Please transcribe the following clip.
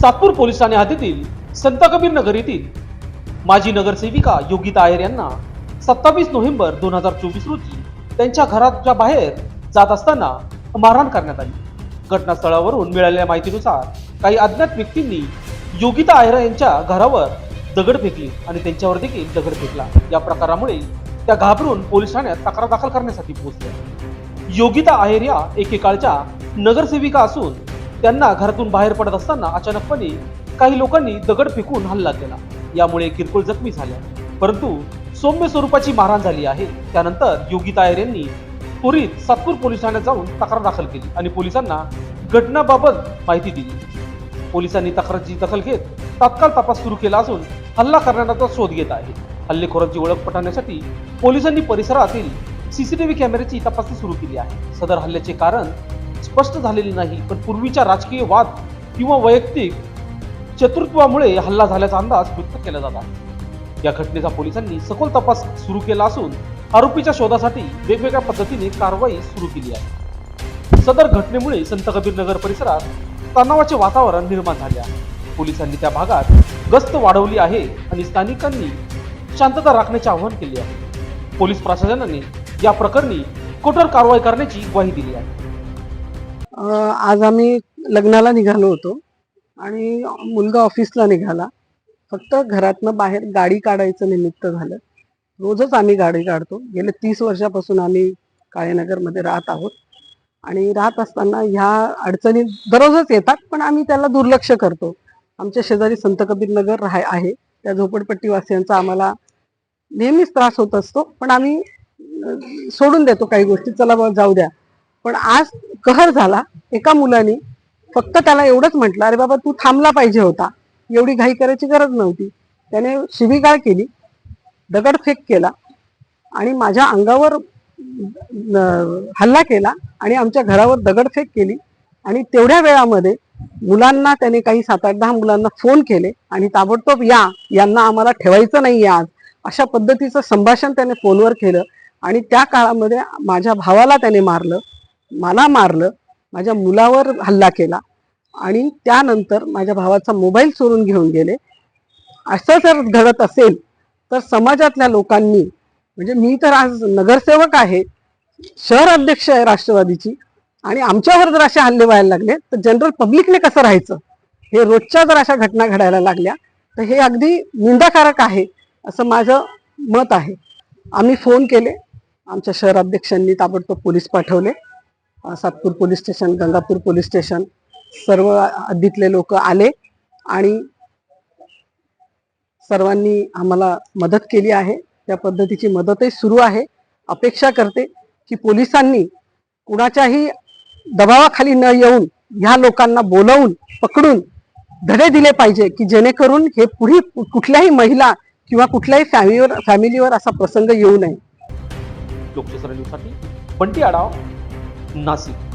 Satpur police Thane हद्दीतील संत कबीर नगर येथील माजी नगरसेविका योगिता आयर यांना सत्तावीस नोव्हेंबर दोन हजार चोवीस रोजी त्यांच्या घराच्या बाहेर जात असताना मारहाण करण्यात आली. घटनास्थळावरून मिळालेल्या माहितीनुसार काही अज्ञात व्यक्तींनी योगिता आयरा यांच्या घरावर दगड फेकली आणि त्यांच्यावर देखील दगड फेकला. या प्रकारामुळे त्या घाबरून पोलीस ठाण्यात तक्रार दाखल करण्यासाठी पोहोचल्या. योगिता आहेर या एकेकाळच्या नगरसेविका असून त्यांना घरातून बाहेर पडत असताना अचानकपणे काही लोकांनी दगड फेकून हल्ला केला. यामुळे किरकोळ जखमी झाल्या. परंतु सौम्य स्वरूपाची मारहाण झाली आहे. त्यानंतर योगी तायर यांनी त्वरित सातपूर पोलीस ठाण्यात जाऊन तक्रार दाखल केली आणि पोलिसांना घटनाबाबत माहिती दिली. पोलिसांनी तक्रारची दखल घेत तात्काळ तपास सुरू केला असून हल्ला करण्याचा शोध घेत आहे. हल्लेखोरांची ओळख पटवण्यासाठी पोलिसांनी परिसरातील सीसीटीव्ही कॅमेऱ्याची तपासणी सुरू केली आहे. सदर हल्ल्याचे कारण स्पष्ट झालेली नाही पण पूर्वीच्या राजकीय वाद किंवा वैयक्तिक चतुर्थत्वामुळे हल्ला झाल्याचा अंदाज व्यक्त केला जात आहे. या घटनेचा पोलिसांनी सखोल तपास सुरू केला असून आरोपीच्या शोधासाठी वेगवेगळ्या पद्धतीने कारवाई सुरू केली आहे. सदर घटनेमुळे संत कबीर नगर परिसरात तणावाचे वातावरण निर्माण झाले आहे. पोलिसांनी त्या भागात गस्त वाढवली आहे आणि स्थानिकांनी शांतता राखण्याचे आवाहन केले आहे. पोलीस प्रशासनाने या प्रकरणी कठोर कारवाई करण्याची ग्वाही दिली आहे. आज आम्ही लग्नाला निघालो होतो आणि मुलगा ऑफिसला निघाला. फक्त घरातनं बाहेर गाडी काढायचं निमित्त झालं. रोजच आम्ही गाडी काढतो. गेले तीस वर्षापासून आम्ही काळेनगरमध्ये राहत आहोत. आणि राहत असताना ह्या अडचणी दररोजच येतात पण आम्ही त्याला दुर्लक्ष करतो. आमच्या शेजारी संत कबीर नगर राह आहे. त्या झोपडपट्टीवासियांचा आम्हाला नेहमीच त्रास होत असतो पण आम्ही सोडून देतो काही गोष्टी. चला जाऊ द्या. पण आज कहर झाला एका मुलानी फक्त त्याला एवढंच म्हटलं अरे बाबा तू थांबला पाहिजे होता. एवढी घाई करायची गरज नव्हती. त्याने शिबिगाळ केली दगडफेक केला आणि माझ्या अंगावर हल्ला केला आणि आमच्या घरावर दगडफेक केली आणि तेवढ्या वेळामध्ये मुलांना त्याने काही सात आठ दहा मुलांना फोन केले आणि ताबडतोब या यांना आम्हाला ठेवायचं नाही आज. अशा पद्धतीचं संभाषण त्याने फोनवर केलं आणि त्या काळामध्ये माझ्या भावाला त्याने मारलं. मला मारलं माझ्या मुलावर हल्ला केला आणि त्यानंतर माझ्या भावाचा मोबाईल चोरून घेऊन गेले. असं जर घडत असेल तर समाजातल्या लोकांनी म्हणजे मी तर आज नगरसेवक आहे शहर अध्यक्ष आहे राष्ट्रवादीची आणि आमच्यावर जर असे हल्ले व्हायला लागले तर जनरल पब्लिकने कसं राहायचं? हे रोजच्या जर अशा घटना घडायला लागल्या तर हे अगदी निंदाकारक आहे असं माझं मत आहे. आम्ही फोन केले आमच्या शहर अध्यक्षांनी ताबडतोब पोलीस पाठवले. Satpur police station Gangapur police station सर्व हद्दीतले लोक आले आणि सर्वांनी आम्हाला मदत केली आहे. त्या पद्धतीची मदतही सुरू आहे. अपेक्षा करते की पोलिसांनी कुणाच्याही दबावाखाली न येऊन ह्या लोकांना बोलवून पकडून धडे दिले पाहिजे की जेणेकरून हे पुढे कुठल्याही महिला किंवा कुठल्याही फॅमिलीवर फॅमिलीवर असा प्रसंग येऊ नये. लोकशाही पंटी आढावा Nasik